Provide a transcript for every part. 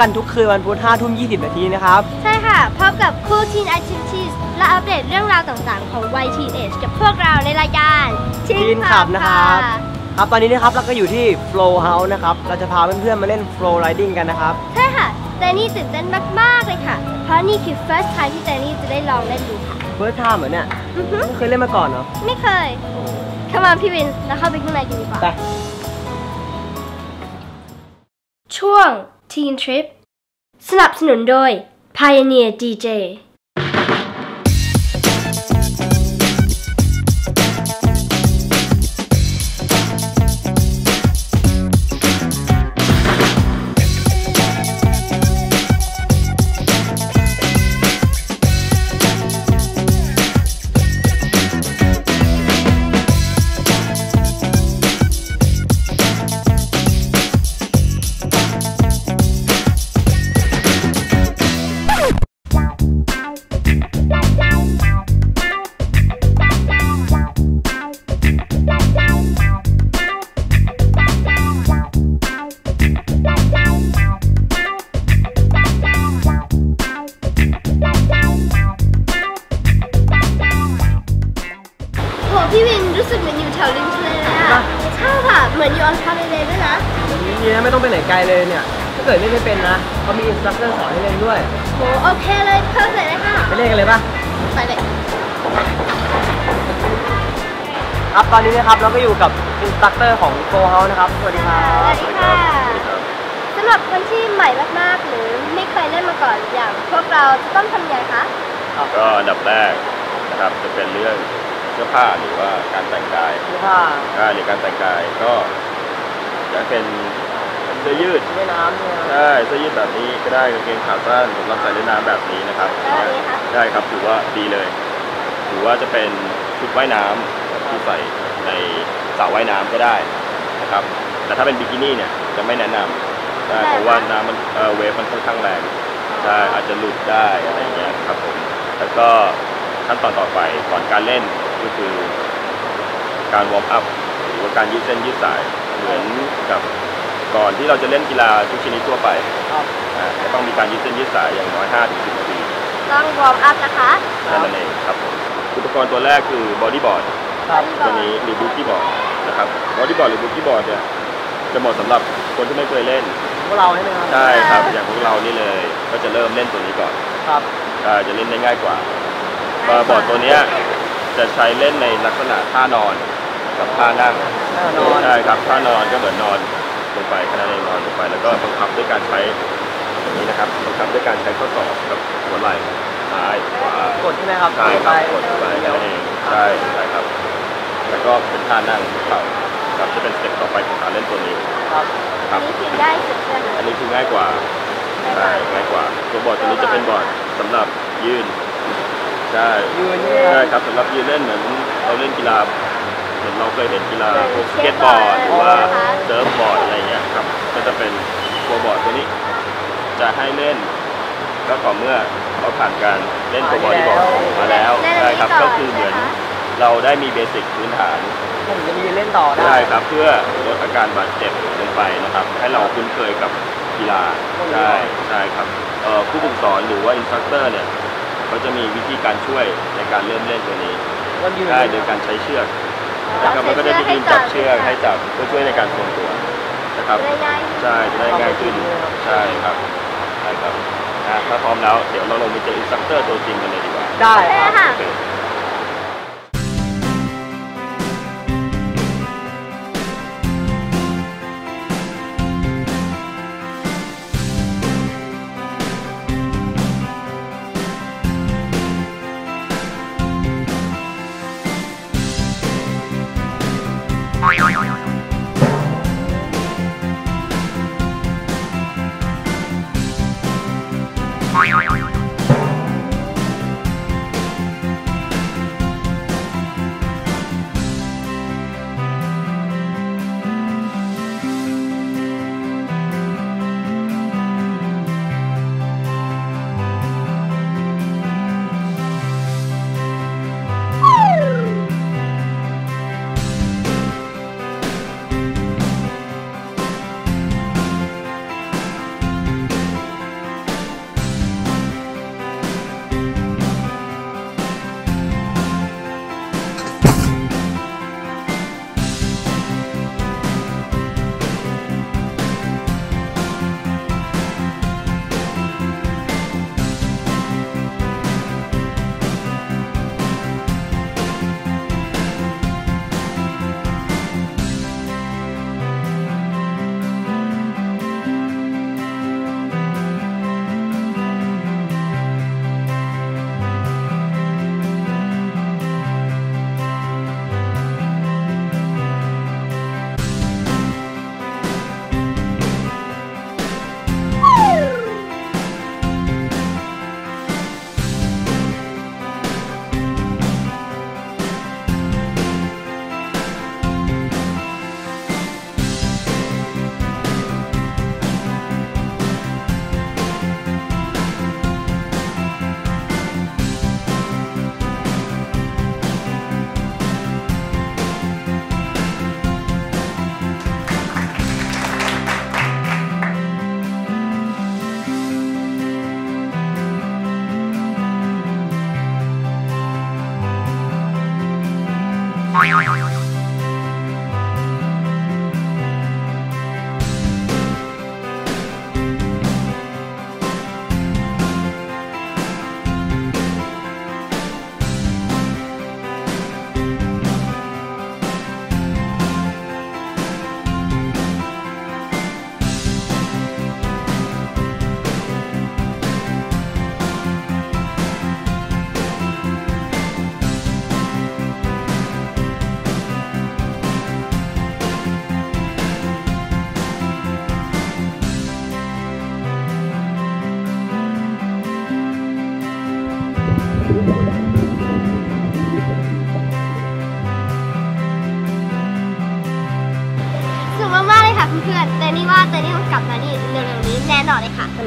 กันทุกคืนวันพุธ5ทุ่ม20 นาทีนะครับ ใช่ค่ะ พบกับคู่ Teen Activities และอัปเดตเรื่องราวต่างๆ ของวัย Teenage กับพวกเราในรายการ Teen Teen Club Club นะครับครับตอนนี้นะครับเราก็อยู่ที่ Flow House นะครับ เราจะพาเพื่อนๆมาเล่น Flow Riding กันนะครับ ใช่ค่ะแต่นี่ตื่นเต้นมากๆเลยค่ะ เพราะนี่คือ first time ที่เจนี่จะได้ลองเล่นดูค่ะเฟิร์สไทม์เหรอเนี่ยอือฮึไม่เคยเล่นมาก่อนเหรอ ไม่เคยเข้ามาพี่วินแล้วเข้าไปข้างในกันดีกว่า ไป ช่วง Teen Trip สนับสนุนโดย Pioneer DJ ถ้าเกิดเล่นไม่เป็นนะเขามีอินสตรัคเตอร์สอนให้เล่นด้วยโหโอเคเลยเพอร์เฟกเลยค่ะไปเล่นกันเลยปะไปเลยครับตอนนี้นะครับเราก็อยู่กับอินสตรัคเตอร์ของ Flow House นะครับสวัสดีครัสวับสดีค่ะสำหรับคนที่ใหม่มากๆหรือไม่เคยเล่นมาก่อนอย่างพวกเราจะต้องทำยังไงคะก็อันดับแรกนะครับจะเป็นเรื่องเสื้อผ้าหรือว่าการแต่งกายเสื้อผ้าการหรือการแต่งกายก็จะเป็นเสื้อยืดว่ายน้ำเนี่ยได้เสื้อยืดแบบนี้ก็ได้กางเกงขาสั้นสำหรับใส่เล่นน้ำแบบนี้นะครับได้ไหมคะได้ครับถือว่าดีเลย ถือว่าจะเป็นชุดว่ายน้ำที่ใส่ในสระว่ายน้ำก็ได้นะครับ แต่ถ้าเป็นบิกินี่เนี่ยจะไม่แนะนำได้เพราะว่าน้ำมันเอ่อเวฟมันค่อนข้างแรงใช่อาจจะหลุดได้อะไรอย่างเงี้ยครับผมแล้วก็ขั้นตอนต่อไปก่อนการเล่นก็คือ การวอร์มอัพหรือว่าการยืดเส้นยืดสายเหมือนกับ ก่อนที่เราจะเล่นกีฬาทุกชนิดทั่วไปครับอ่าก็ต้องมีการยืดเส้นยืดสายอย่างน้อย5-10นาทีต้องวอร์มอัพนะคะนั่นเองครับผมอุปกรณ์ตัวแรกคือบอดี้บอร์ดครับตัวนี้หรือบูกี้บอร์ดนะครับบอดี้บอร์ดหรือบูกี้บอร์ดเนี่ยจะเหมาะสำหรับคนที่ไม่เคยเล่นพวกเราใช่ไหมครับใช่ครับอย่างพวกเรานี่เลยก็จะเริ่มเล่นตัวนี้ก่อนครับใช่จะเล่นได้ง่ายกว่าบอร์ดตัวเนี้ยจะใช้เล่นในลักษณะท่านอนกับท่านั่งแน่นอนใช่ครับท่านอนก็เหมือนนอน ลงไปขณะเองนอนลงไป แล้วก็บังคับด้วยการใช้อย่างนี้นะครับบังคับด้วยการใช้ข้อศอกกับหัวไหล่ซ้ายขวากดใช่ไหมครับใช่ครับกดไปไปแค่นั้นเองใช่ใช่ครับ แล้วก็เป็นท่านั่งคุกเข่าครับจะเป็นสเต็ปต่อไปของการเล่นตัวนี้ครับครับนี่คือง่ายสุดใช่ไหมอันนี้คือง่ายกว่าใช่ง่ายกว่าตัวบอร์ดตัวนี้จะเป็นบอร์ดสำหรับยืนใช่ยืนเนี่ยใช่ครับสำหรับยืนเล่นเหมือนเราเล่นกีฬาเห มือนเราเคยเห็นกีฬาพวกสเก็ตบอร์ดหรือว่าเซิร์ฟบอร์ดอะไรเงี้ยครับ ก็จะเป็นตัวบอร์ดตัวนี้ จะให้เล่นก็ต่อเมื่อเราผ่านการเล่นตัวบอดี้บอร์ดมาแล้วใช่ครับก็คือเหมือนเราได้มีเบสิกพื้นฐานผมจะมีเล่นต่อได้ใช่ครับ เพื่อลดอาการบาดเจ็บลงไปนะครับ ให้เราคุ้นเคยกับกีฬาใช่ใช่ครับเอ่อผู้ฝึกสอนหรือว่าอินสตรัคเตอร์เนี่ยเขาจะมีวิธีการช่วยในการเริ่มเล่นตัวนี้วันยืนได้โดยการใช้เชือก นะครับมันก็จะมีจับเชือกให้จับเพื่อช่วยในการทรงตัวนะครับจะได้ง่ายขึ้นใช่จะได้ง่ายขึ้นใช่ครับใช่ครับอะถ้าพร้อมแล้วเดี๋ยวเราลงไปเจออินสตรัคเตอร์ตัวจริงกันเลยดีกว่าได้ใช่ครับค่ะ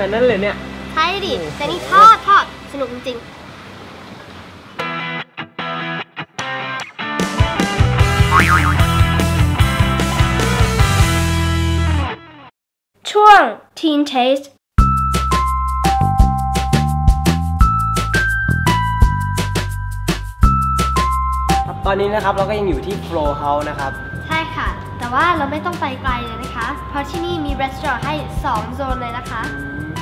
นอนเลยค่ะขนาดนั้นเลยเนี่ย ใช่ดิ แต่นี่ชอบชอบสนุกจริงๆช่วง Teen Taste ครับตอนนี้นะครับเราก็ยังอยู่ที่ Flow House นะครับ ใช่ค่ะ แต่ว่าเราไม่ต้องไปไกลเลยนะคะ เพราะที่นี่มีร้านให้ 2 โซนเลยนะคะ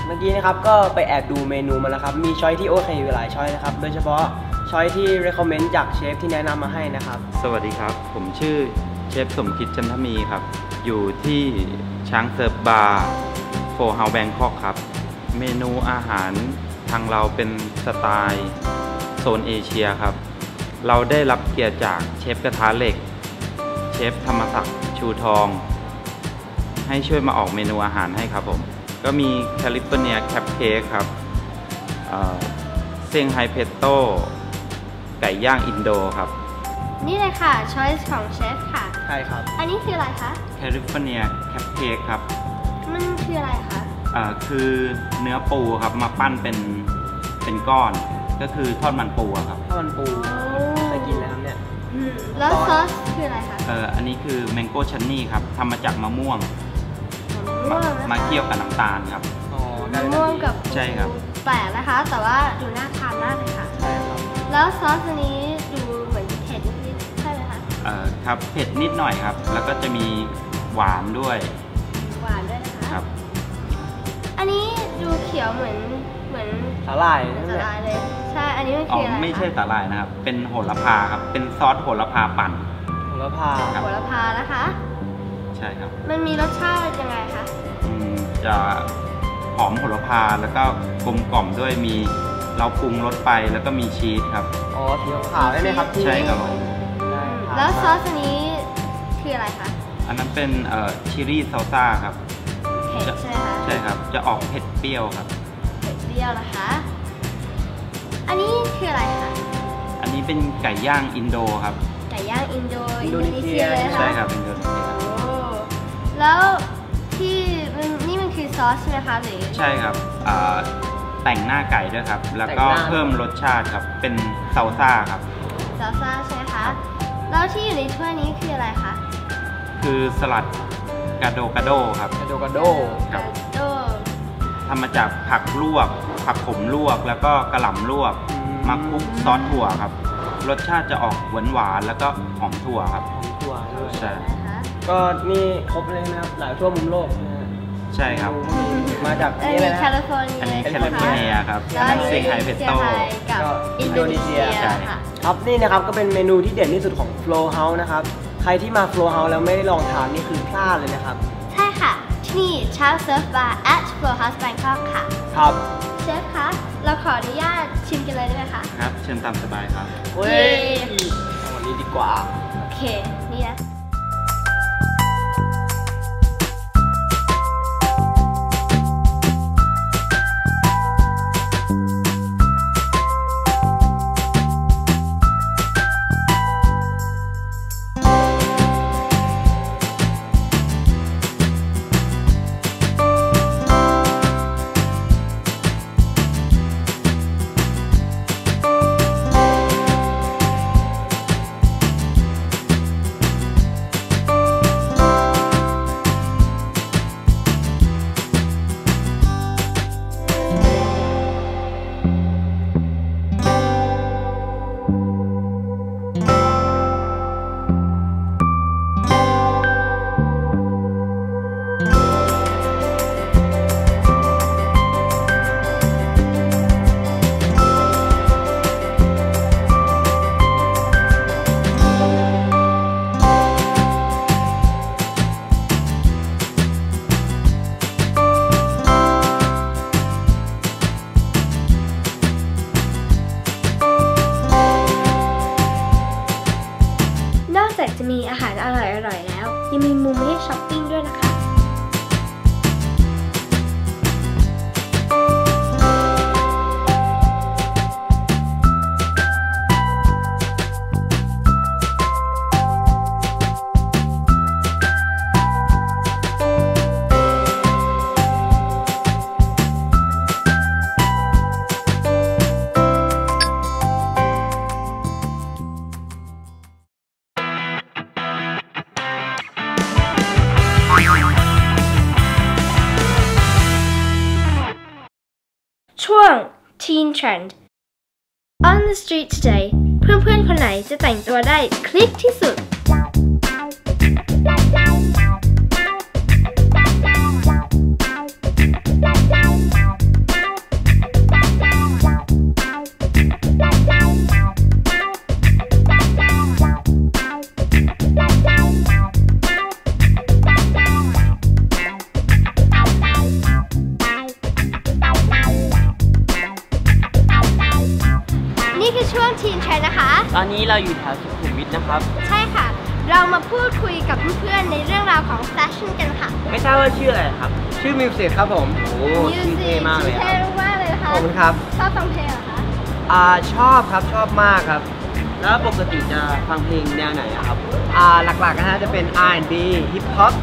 เมื่อกี้นะครับก็ไปแอบดูเมนูมาแล้วครับ มีช้อยที่โอเคอยู่หลายช้อยนะครับ โดยเฉพาะช้อยที่ recommend จากเชฟที่แนะนำมาให้นะครับ สวัสดีครับ ผมชื่อเชฟสมคิดจันทมีครับ อยู่ที่ช้างเซิร์ฟบาร์โฟเฮาแบงคอกครับ เมนูอาหารทางเราเป็นสไตล์โซนเอเชียครับ เราได้รับเกียรติจากเชฟกระทะเหล็ก เชฟธรรมศักดิ์ชูทอง ให้ช่วยมาออกเมนูอาหารให้ครับผม ก็มีแคลิฟอร์เนียแคปเค้กครับเอ่อเซี่ยงไฮ้เพสโต้ไก่ย่างอินโดครับ นี่เลยค่ะ choice ของเชฟค่ะ ใช่ครับ อันนี้คืออะไรคะแคลิฟอร์เนียแคปเค้กครับ มันคืออะไรคะเอ่อคือเนื้อปูครับมาปั้นเป็นเป็นก้อน ก็คือทอดมันปูอะครับข้าวมันปูเคยกินนะครับเนี่ยอืมแล้วซอสคืออะไรคะเอ่ออันนี้คือแมงโก้ชันนี่ครับทำมาจากมะม่วง มะมาม่วงนะคะมาเคี่ยวกับน้ำตาลครับอ๋อกลายมะเป็นม่วงน้ำพริกกับใช่ครับแปลกนะคะ แต่ว่าดูน่าทานมากเลยค่ะ ใช่ครับแล้วซอสอันนี้ดูเหมือนเผ็ดนิดๆใช่ไหมคะเอ่อครับเผ็ดนิดหน่อยครับ แล้วก็จะมีหวานด้วย หวานด้วยนะคะครับ อันนี้ดูเขียวเหมือนเหมือนสาหร่ายเหมือนนั่นสแหละลายเลย ใช่ อันนี้มันอ๋อคืออะไรคะไม่ใช่สาหร่ายนะครับ เป็นโหระพาครับ เป็นซอสโหระพาปั่น โหระพา ครับ โหระพานะคะ ใช่ครับ มันมีรสชาติยังไงคะอืมจะหอมโหระพาแล้วก็กลมกล่อมด้วยมีเราปรุงรสไปแล้วก็มีชีสครับ อ๋อสีขาวๆใช่ไหมครับที่ใช่ครับผมได้ครับแล้วซอสอันนี้คืออะไรคะอันนั้นเป็นเอ่อชิรี่ซาลซ่าครับเผ็ดใช่ไหมคะใช่ครับ จะออกเผ็ดเปรี้ยวครับ เผ็ดเปรี้ยวนะคะ อันนี้คืออะไรคะอันนี้เป็นไก่ย่างอินโดครับไก่ย่างอินโดอินโดนีเซียเลยนะใช่คะครับอินโดนีเซียครับโอ้ แล้วที่มันนี่มันคือซอสใช่ไหมคะหรือใช่ครับอ่าแต่งหน้าไก่ด้วยครับ แล้วก็เพิ่มรสชาติครับ เป็นซาลซ่าครับซอสซ่าใช่ไหมคะ แล้วที่อยู่ในถ้วยนี้คืออะไรคะ คือสลัดกาโดกาโดครับกระโดกระโดครับโดทำมาจากผักลวก ผักขมลวก แล้วก็กระหล่ำลวก มาคลุกซอสถั่วครับ รสชาติจะออกหวานหวานๆแล้วก็หอมถั่วครับของถั่วด้วยใช่นะคะ ก็นี่ครบเลยนะครับ หลายทั่วมุมโลกนะฮะใช่ครับมาจากอันนี่เลยนี้นะแคลิฟอร์เนียอันนี้ใช่แคไหมลิฟอร์เนียครับแล้วอัอันนนั้นนี้เซี่ยงไฮ้เพสโต้ซี่ยงไฮ้กับก็อินโดนีเซียใช่ ค่ะ ครับนี่นะครับก็เป็นเมนูที่เด่นที่สุดของ Flow House นะครับ ใครที่มา Flow House แล้วไม่ได้ลองทานนี่คือพลาดเลยนะครับ ใช่ค่ะ ที่นี่ชาวเซิร์ฟบาร์ at Flow House Bangkok ค่ะ ครับเชฟคะ เราขออนุญาตชิมกันเลยได้ไหมคะ ครับ เชิญตามสบายครับ เว้ยเอาวันนี้ดีกว่า โอเค นี่นะ ช่วง Teen Trend On the street today เพื่อนๆ คนไหนจะแต่งตัวได้คลิกที่สุด ตอนนี้เราอยู่แถวสุขุมวิทนะครับ ใช่ค่ะ เรามาพูดคุยกับเพื่อนๆในเรื่องราวของแฟชั่นกันค่ะ ไม่ทราบว่าชื่ออะไรครับ ชื่อมิวสิกครับผมโอ้ชื่อเท่มากเลยคเท่รับมากเลยนะขคะอบคุณครับชอบฟังเพลงเหรอคะ อ่าชอบครับชอบมากครับ แล้วปกติจะฟังเพลงแนวไหนอะครับ อ่าหลักๆนะฮะจะเป็น R&B Hip Hop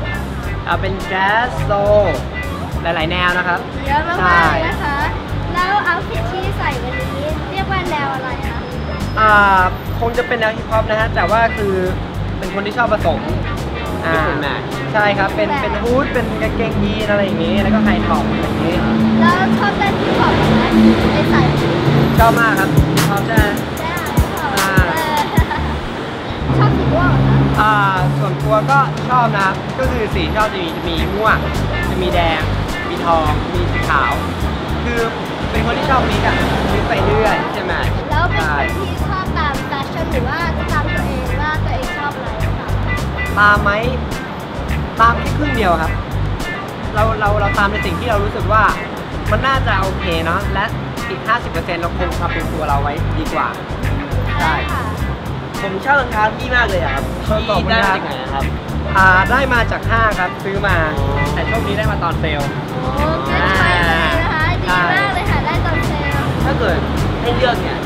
อ่าเป็นแจ๊สโซหลายๆแนวนะครับ เยอะมากใช่ๆเลยนะคะ แล้วเอาฟิตที่ใส่วันนี้เรียกว่าแนวอะไรคะ อ่า คงจะเป็นแนวฮิปฮอปนะฮะ แต่ว่าคือเป็นคนที่ชอบผสมอ่าใช่ครับ เป็นเป็นฮูดเป็นกางเกงยีนอะไรอย่างงี้ แล้วก็ไฮท็อปอะไรอย่างงี้ แล้วชอบเต้นที่บอกไหมในใส่ชุดชอบมากครับชอบใช่ไหม ได้ชอบอ่าเออชอบสีม่วงเหรอคะอ่าส่วนตัวก็ชอบนะครับ ก็คือสีชอบจะมีจะมีม่วงจะมีแดง มีทอง มีสีขาวามไหมตามแค่ครึ่งเดียวครับ เราเราเราตามในสิ่งที่เรารู้สึกว่ามันน่าจะโอเคเนาะและอีก 50%เราคงทำเป็นตัวเราไว้ดีกว่าใช่ค่ะผมชอบรองเท้าพี่มากเลยครับพี่ได้มาจากไหนครับ อ่าได้มาจากห้างครับซื้อมา แต่โชคดีได้มาตอนเซลล์โอ้เกินไปเลยนะคะ ดีใช่มากเลยค่ะ ได้ตอนเซลล์ถ้าเกิดให้เลือกเนี่ย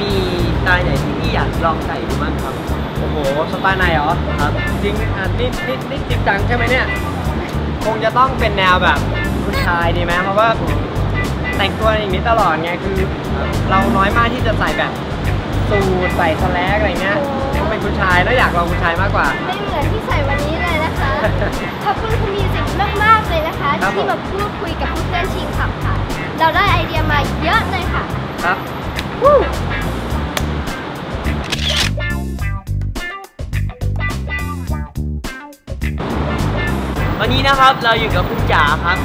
มีสไตล์ไหนที่พี่อยากลองใส่ดูบ้างครับโอ้โหสไตล์ไหนเหรอครับจริงอะนี่นี่นี่จริงจังใช่ไหมเนี่ย คงจะต้องเป็นแนวแบบผู้ชายดีไหมเพราะว่าแต่งตัวอย่างนี้ตลอดไงคือ เราน้อยมากที่จะใส่แบบสูทใส่สแลกอะไรเงี้ยต้องเป็นผู้ชายแล้วอยากลองผู้ชายมากกว่า ไม่เหมือนที่ใส่วันนี้เลยนะคะ ขอบคุณคุณมิวสิกมากๆเลยนะคะ ครับผม ที่มาพูดคุยกับเพื่อนๆทีมขับค่ะ เราได้ไอเดียมาเยอะเลยค่ะ ครับวู้ วันนี้นะครับเราอยู่กับคุณจ๋าครับ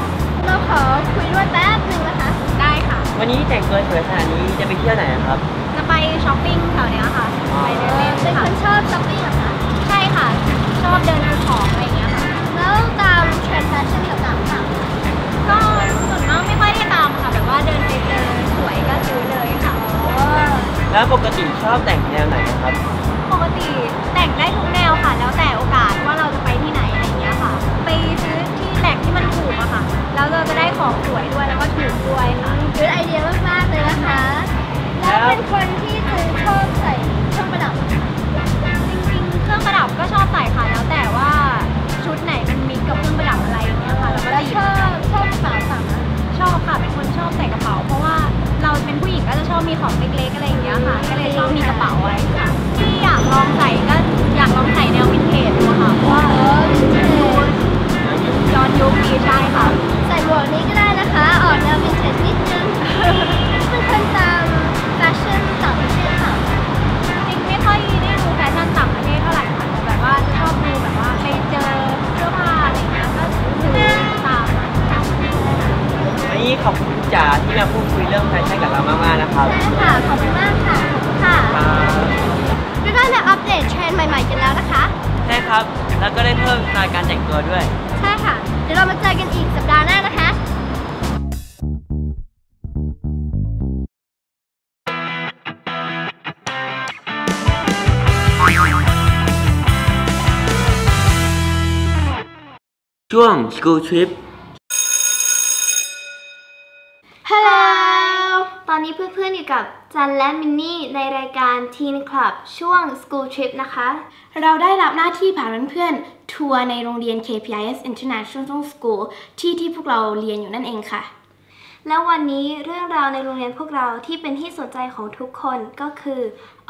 เราขอคุยด้วยแป๊บหนึ่งนะคะ ได้ค่ะ วันนี้แต่งตัวสวยขนาดนี้จะไปเที่ยวไหนอะครับ จะไปช้อปปิ้งแถวเนี้ยค่ะอ๋อไปเดินเล่นเป็นคนชอบช้อปปิ้งเหรอคะใช่ค่ะ ชอบเดินดูของอะไรอย่างเงี้ยค่ะ แล้วตามเทรนด์แฟชั่นต่างๆค่ะก็ส่วนมากไม่ค่อยได้ตามค่ะ แบบว่าเดินไปเจอสวยก็ซื้อเลยค่ะ แล้วปกติชอบแต่งแนวไหนอะครับ ปกติแต่งได้ทุกแนวค่ะ แล้วแต่โอกาสว่าเราจะไป ไปซื้อที่แหล่งที่มันถูกอะค่ะ แล้วเราจะได้ของสวยด้วยแล้วก็ถูกด้วยค่ะคือไอเดียมากๆเลยนะคะ แล้วเป็นคนที่จะชอบใส่เครื่องประดับ จริงๆ เครื่องประดับก็ชอบใส่ค่ะ แล้วแต่ว่าชุดไหนมันมิกกับเครื่องประดับอะไรอย่างเงี้ยค่ะแล้วก็ชอบชอบกระเป๋าสั่งชอบค่ะ เป็นคนชอบใส่กระเป๋า เพราะว่าเราเป็นผู้หญิงก็จะชอบมีของเล็กๆอะไรอย่างเงี้ยค่ะ ก็เลยชอบมีกระเป๋าไว้ค่ะ ที่อยากลองใส่ก็อยากลองใส่แนววินเทจดูค่ะเพราะว่า ย้อนยุคดีใช่ค่ะ ใส่หมวกนี้ก็ได้นะคะ ออกแนววินเทจนิดนึง ช่วง School Trip ฮัลโหล ตอนนี้เพื่อนๆอยู่กับจันและมินนี่ในรายการ Teen Club ช่วง School Trip นะคะ เราได้รับหน้าที่พาเพื่อนๆทัวร์ในโรงเรียน KPIS International School ที่ที่พวกเราเรียนอยู่นั่นเองค่ะ แล้ววันนี้เรื่องราวในโรงเรียนพวกเราที่เป็นที่สนใจของทุกคนก็คือ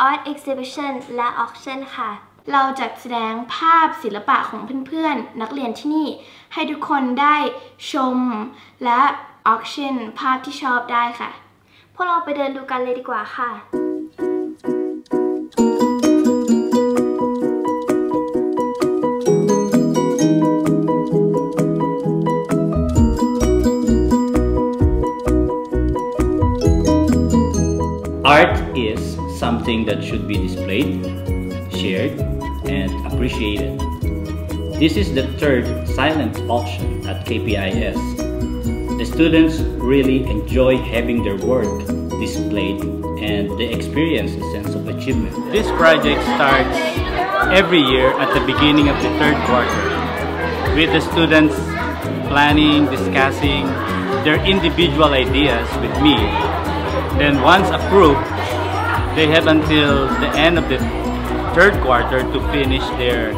Art Exhibition และ Auction ค่ะ เราจัดแสดงภาพศิลปะของเพื่อนๆ นักเรียนที่นี่ ให้ทุกคนได้ชมและ auction ภาพที่ชอบได้ค่ะ พวกเราไปเดินดูกันเลยดีกว่าค่ะ Art is something that should be displayed, shared, and appreciated. This is the third silent auction at KPIS. The students really enjoy having their work displayed and they experience a sense of achievement. This project starts every year at the beginning of the third quarter with the students planning, discussing their individual ideas with me. Then once approved, they have until the end of the third quarter to finish their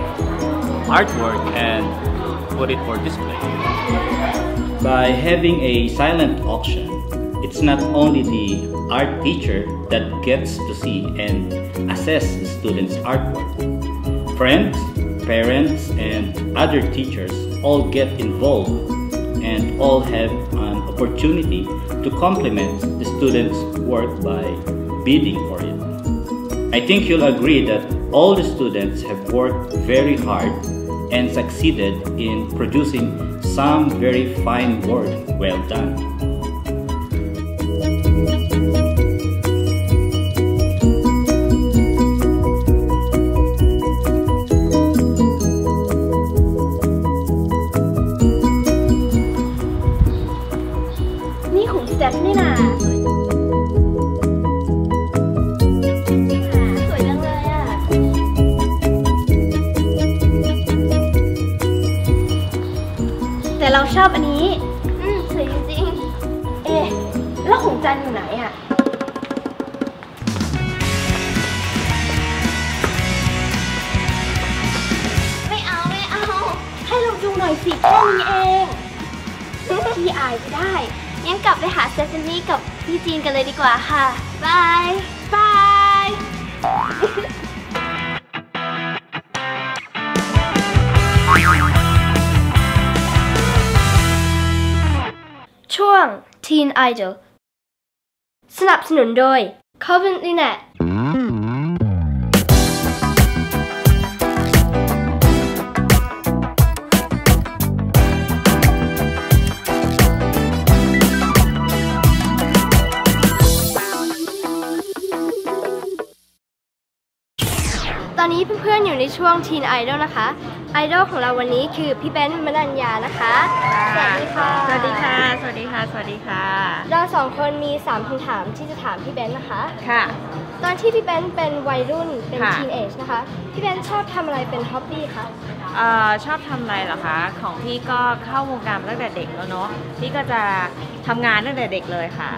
artwork and put it for display. By having a silent auction, it's not only the art teacher that gets to see and assess the students' artwork. Friends, parents, and other teachers all get involved and all have an opportunity to compliment the students' work by bidding for it. I think you'll agree that all the students have worked very hard and succeeded in producing some very fine work. Well done. จันอยู่ไหนอะไม่เอาไม่เอา ให้เราดูหน่อยสิแค่นี้เองพี่อายไม่ได้งั้นกลับไปหาเซซามี่กับพี่จีนกันเลยดีกว่าค่ะบายบายช่วง Teen Idol สนับสนุนโดย Coventry Net นี้เพื่อนๆอยู่ในช่วง Teen Idol นะคะ ไอดอลของเราวันนี้คือพี่เบนซ์มนัญญานะคะ สวัสดีค่ะ สวัสดีค่ะ สวัสดีค่ะ สวัสดีค่ะ เราสองคนมี3คำถามที่จะถามพี่เบนซ์นะคะ ค่ะ ตอนที่พี่เบนซ์เป็นวัยรุ่นเป็นค่ะ ทีนเอจนะคะ พี่เบนซ์ชอบทำอะไรเป็นฮ็อบบี้คะ เอ่อชอบทำอะไรเหรอคะ ของพี่ก็เข้าวงการมาตั้งแต่เด็กแล้วเนาะ พี่ก็จะทำงานตั้งแต่เด็กเลยค่ะ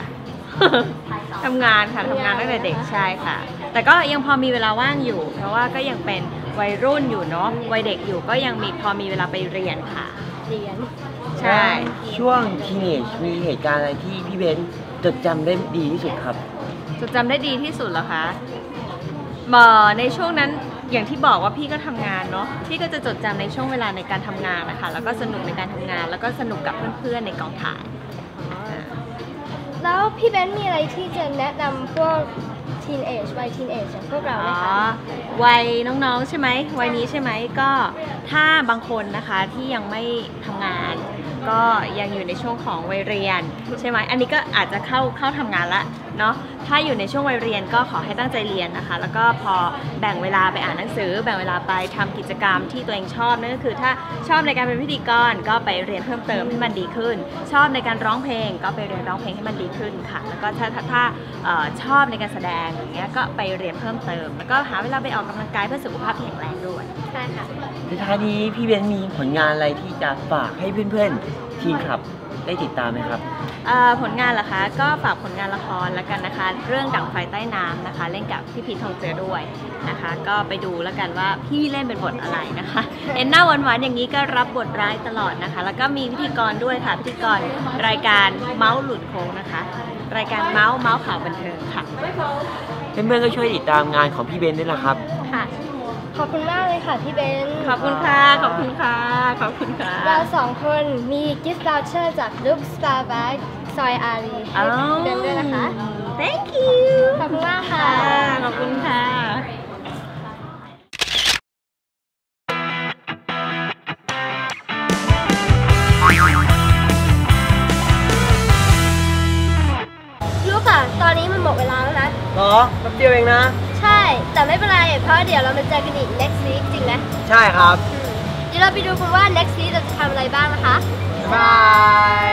ทำงานค่ะทำงานตั้งแต่เด็กใช่ค่ะ แต่ก็ยังพอมีเวลาว่างอยู่ เพราะว่าก็ยังเป็นวัยรุ่นอยู่เนาะวัยเด็กอยู่ก็ยังมีพอมีเวลาไปเรียนค่ะ เรียน ใช่ ช่วง Teenage มีเหตุการณ์อะไรที่พี่เบนซ์จดจำได้ดีที่สุดครับ จดจำได้ดีที่สุดเหรอคะเอ่อในช่วงนั้นอย่างที่บอกว่าพี่ก็ทำงานเนาะพี่ก็จะจดจำในช่วงเวลาในการทำงานนะคะแล้วก็สนุกในการทำงาน แล้วก็สนุกกับเพื่อนๆในกองถ่าย แล้วพี่เบนซ์มีอะไรที่จะแนะนำพวกทีนเอจวัยทีนเอจอย่างพวกเราไหมคะ วัยน้องๆใช่ไหมวัยนี้ใช่ไหมก็ถ้าบางคนนะคะที่ยังไม่ทำงาน ก็ยังอยู่ในช่วงของวัยเรียน ใช่ไหมอันนี้ก็อาจจะเข้าเข้าทำงานละเนาะถ้าอยู่ในช่วงวัยเรียนก็ขอให้ตั้งใจเรียนนะคะ แล้วก็พอแบ่งเวลาไปอ่านหนังสือ แบ่งเวลาไปทำกิจกรรมที่ตัวเองชอบนั่นก็คือถ้าชอบในการเป็นพิธีกรก็ไปเรียนเพิ่มเติมให้มันดีขึ้น ชอบในการร้องเพลง ก็ไปเรียนร้องเพลงให้มันดีขึ้นค่ะ แล้วก็ถ้าถ้าถาชอบในการแสดงอย่างเงี้ยก็ไปเรียนเพิ่มเติม แล้วก็หาเวลาไปออกกำลังกายเพื่อสุขภาพแข็งแรงด้วย ใช่ค่ะสุดท้ายนี้พี่เบนมีผลงานอะไรที่จะฝากให้เพื่อนๆทีมขับได้ติดตามไหมครับ เอ่อผลงานเหรอคะ ก็ฝากผลงานละครแล้วกันนะคะ เรื่องดังไฟใต้น้ำนะคะ เล่นกับพี่พีททองเจือด้วยนะคะ ก็ไปดูแล้วกันว่าพี่เล่นเป็นบทอะไรนะคะเห็นหน้าหวานๆอย่างนี้ก็รับบทร้ายตลอดนะคะ แล้วก็มีพิธีกรด้วยค่ะพิธีกรรายการเมาส์หลุดโค้งนะคะ รายการเมาส์เมาส์ข่าวบันเทิงค่ะเพื่อนๆก็ช่วยติดตามงานของพี่เบนด้วยนะครับค่ะ ขอบคุณมากเลยค่ะพี่เบนขอบคุณค่ะ ขอบคุณค่ะ ขอบคุณค่ะ เราสองคนมีกิฟต์ voucher จาก Look Star Bag ซอยอารีให้พี่เบนด้วยนะคะ thank you ขอบคุณมากค่ะ ขอบคุณค่ะรู้ป่ะตอนนี้มันหมดเวลาแล้วนะเหรอแป๊บเดียวเองนะใช่ แต่ไม่เป็นไร เพราะเดี๋ยวเรามาเจอกันอีก next week จริงไหมใช่ครับ เดี๋ยวเราไปดูกันว่า next week เราจะทำอะไรบ้างนะคะ บาย